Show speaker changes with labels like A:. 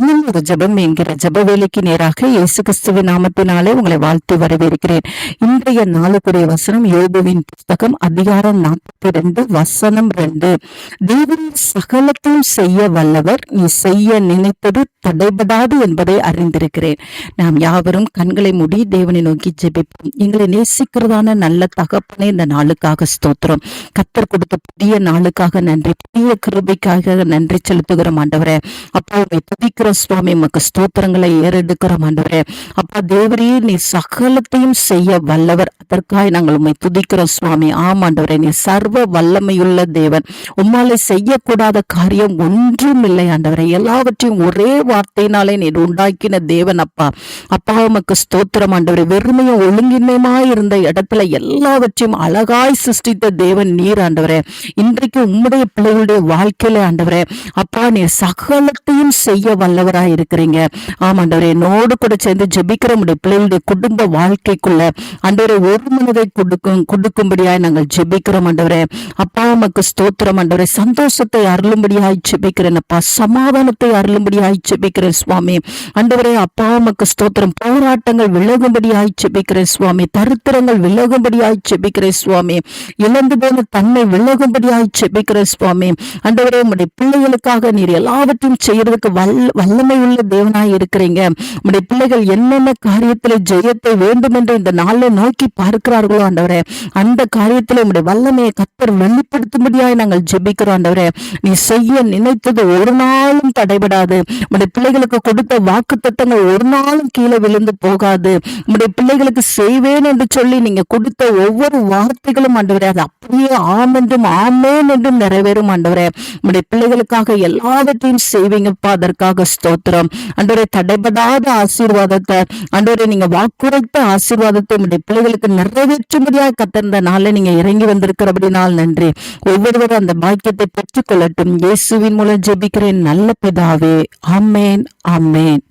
A: தினம் ஒரு ஜபம் என்கிற ஜப வேலைக்கு நேராக இயேசு கிறிஸ்துவ நாமத்தினாலே உங்களை வாழ்த்து வரவேற்கிறேன். இன்றைய நாளுக்குரிய வசனம் யோபுவின் புஸ்தகம் அதிகாரம் நாற்பத்தி ரெண்டு வசனம் ரெண்டு. தேவன் சகலத்தையும் செய்ய வல்லவர் நீ செய்ய நினைத்தது தடைபடாது என்பதை அறிந்திருக்கிறேன். நாம் யாவரும் கண்களை மூடி தேவனை நோக்கி ஜெபிப்போம். எங்களை நேசிக்கிறதான நல்ல தகப்பனே இந்த நாளுக்காக ஸ்தோத்திரம். கத்தர் கொடுத்த புதிய நாளுக்காக நன்றி புதிய கிருபைக்காக நன்றி செலுத்துகிறோம் ஆண்டவரே. அப்பா உண்மை துதிக்கிற சுவாமி. உமக்கு ஸ்தோத்திரங்களை ஏறெடுக்கிறோம் ஆண்டவரே. அப்பா தேவரே நீ சகலத்தையும் செய்ய வல்லவர். அதற்காக நாங்கள் உண்மை துதிக்கிறோம் சுவாமி. ஆமாண்டவரே நீ சர்வ வல்லமையுள்ள தேவன். உம்மாலே செய்யக்கூடாத காரியம் ஒன்றும் இல்லை ஆண்டவரை. எல்லாவற்றையும் ஒரே வார்த்தையினாலே நீர் உண்டாக்கின தேவன் அப்பா. அப்பா உமக்கு ஸ்தோத்திரம் ஆண்டவரை. வெறுமையும் ஒழுங்கின்மையுமாய் இருந்த இடத்துல எல்லாவற்றையும் அழகாய் சிருஷ்டித்த தேவன் நீர் ஆண்டவரே. இன்றைக்கு உம்முடைய பிள்ளைகளுடைய வாழ்க்கையில ஆண்டவரே அப்பா நீர் சகலத்தையும் செய்ய வல்லவராய் இருக்கிறீங்க. ஆமாண்டவரே என்னோடு கூட சேர்ந்து ஜபிக்கிற உடைய பிள்ளைகளுடைய குடும்ப வாழ்க்கைக்குள்ள ஆண்டவரை ஒரு மனதை கொடுக்கும் கொடுக்கும்படியாய் நாங்கள் ஜெபிக்கிறோம் ஆண்டவரே. அப்பா உமக்கு ஸ்தோத்திரம் ஆண்டவரே. சந்தோஷத்தை அருளும்படியாய் செபிக்கிறேன் அப்பா. சமாதானத்தை அருளும்படியாய் செபிக்கிறேன் சுவாமி. ஆண்டவரே அப்பா உமக்கு ஸ்தோத்திரம். போராட்டங்கள் விலகும்படியாய் செபிக்கிறேன் சுவாமி. தருத்திரங்கள் விலகும்படியாய் செபிக்கிறேன் சுவாமி. இழந்து போன தன்மை விலகும்படியாய் செபிக்கிறேன் சுவாமி. ஆண்டவரே உங்களுடைய பிள்ளைகளுக்காக நீர் எல்லாவற்றையும் செய்யறதுக்கு வல் வல்லமை உள்ள தேவனாய் இருக்கிறீங்க. உங்களுடைய பிள்ளைகள் என்னென்ன காரியத்தில் ஜெயத்தை வேண்டும் என்று இந்த நாளில் நோக்கி பார்க்கிறார்களோ ஆண்டவரே. அந்த காரியத்தில் உங்களுடைய வல்லமையை கத்தர் வெளிப்படுத்தும்படியாய் நாங்கள் ஜெபிக்கிறோம் ஆண்டவரே. நீ செய்ய நினைத்தது ஒரு நாளும் தடைபடாது. உடைய பிள்ளைகளுக்கு கொடுத்த வாக்கு தத்தங்கள் ஒரு நாளும் கீழே விழுந்து போகாது. உடைய பிள்ளைகளுக்கு செய்வேன் என்று சொல்லி நீங்க கொடுத்த ஒவ்வொரு வார்த்தைகளும் ஆண்டவரே அது அப்படியே ஆம் என்றும் ஆமேன் என்றும் நிறைவேறும் ஆண்டவரே. உடைய பிள்ளைகளுக்காக எல்லாவற்றையும் செய்வீங்கப்பா அதற்காக ஸ்தோத்திரம். அன்றவரை தடைபடாத ஆசீர்வாதத்தை அன்றவரை நீங்க வாக்குரைத்த ஆசீர்வாதத்தை உடைய பிள்ளைகளுக்கு நிறைவேற்றும்படியாக கத்திருந்த நாளில் நீங்க இறங்கி நாள் நன்றி. ஒவ்வொருவரும் அந்த பாக்கியத்தை பெற்றுக்கொள்ளட்டும். இயேசுவின் மூலம் ஜெபிக்கிறேன். நல்ல பிதாவே. Amen amen